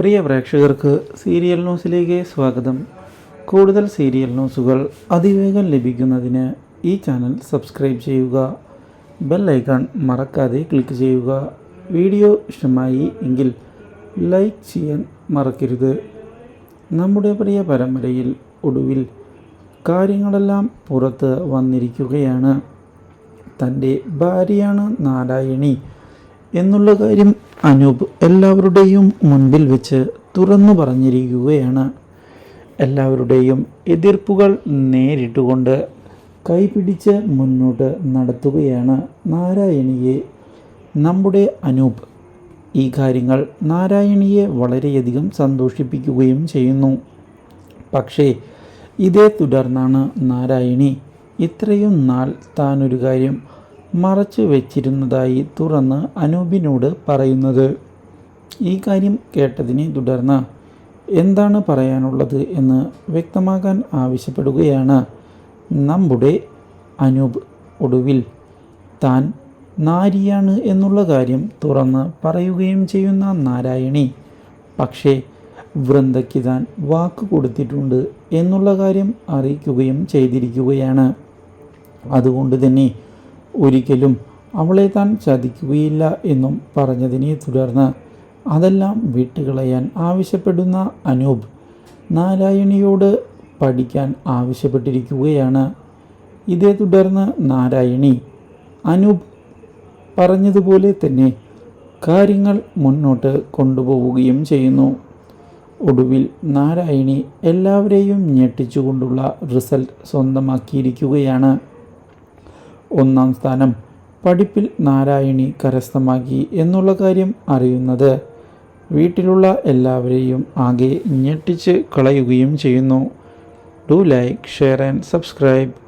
പ്രിയ പ്രേക്ഷകർക്ക് സീരിയൽ ന്യൂസിലേക്ക് സ്വാഗതം. കൂടുതൽ സീരിയൽ ന്യൂസുകൾ അതിവേഗം ലഭിക്കുന്നതിന് ഈ ചാനൽ സബ്സ്ക്രൈബ് ചെയ്യുക. ബെൽ ഐക്കൺ മറക്കാതെ ക്ലിക്ക് ചെയ്യുക. വീഡിയോ ഇഷ്ടമായി എങ്കിൽ ലൈക്ക് ചെയ്യാൻ മറക്കരുത്. നമ്മുടെ പ്രിയ പരമ്പരയിൽ ഒടുവിൽ കാര്യങ്ങളെല്ലാം പുറത്ത് വന്നിരിക്കുകയാണ്. തന്റെ ഭാര്യയാണ് നാരായണി. എന്നുള്ള കാര്യം അനൂപ് എല്ലാവരുടെയും മുൻപിൽ വെച്ച് തുറന്നു പറഞ്ഞിരിക്കുകയാണ്. എല്ലാവരുടെയും എതിർപ്പുകൾ നേരിട്ടുകൊണ്ട് കൈപിടിച്ച് മുന്നോട്ട് നടത്തുകയാണ് നാരായണിയെ. നമ്മുടെ അനൂപ് ഈ കാര്യങ്ങൾ നാരായണിയെ വളരെയധികം സന്തോഷിപ്പിക്കുകയും ചെയ്യുന്നു. പക്ഷേ ഇതേ തുടർന്നാണ് നാരായണി ഇത്രയും നാൾ താനൊരു കാര്യം മറച്ചു വെച്ചിരുന്നതായി തുറന്ന് അനൂപിനോട് പറയുന്നത്. ഈ കാര്യം കേട്ടതിനെ തുടർന്ന് എന്താണ് പറയാനുള്ളത് എന്ന് വ്യക്തമാക്കാൻ ആവശ്യപ്പെടുകയാണ്. നമ്മുടെ അനൂപ് ഒടുവിൽ താൻ നാരിയാണ് എന്നുള്ള കാര്യം തുറന്ന് പറയുകയും ചെയ്യുന്ന നാരായണി. പക്ഷേ വൃന്ദയ്ക്ക് താൻ വാക്ക് കൊടുത്തിട്ടുണ്ട് എന്നുള്ള കാര്യം അറിയിക്കുകയും ചെയ്തിരിക്കുകയാണ്. അതുകൊണ്ട് തന്നെ ഒരിക്കലും അവളെ താൻ ചതിക്കുകയില്ല എന്നും പറഞ്ഞതിനെ തുടർന്ന് അതെല്ലാം വിട്ടുകളയാൻ ആവശ്യപ്പെടുന്ന അനൂപ് നാരായണിയോട് പഠിക്കാൻ ആവശ്യപ്പെട്ടിരിക്കുകയാണ്. ഇതേ തുടർന്ന് നാരായണി അനൂപ് പറഞ്ഞതുപോലെ തന്നെ കാര്യങ്ങൾ മുന്നോട്ട് കൊണ്ടുപോവുകയും ചെയ്യുന്നു. ഒടുവിൽ നാരായണി എല്ലാവരെയും ഞെട്ടിച്ചുകൊണ്ടുള്ള റിസൾട്ട് സ്വന്തമാക്കിയിരിക്കുകയാണ്. ഒന്നാം സ്ഥാനം. പഠിപ്പിൽ നാരായണി കരസ്ഥമാക്കി എന്നുള്ള കാര്യം അറിയുന്നത്. വീട്ടിലുള്ള എല്ലാവരെയും ആകെ ഞെട്ടിച്ച് കളയുകയും ചെയ്യുന്നു. Do like share and subscribe.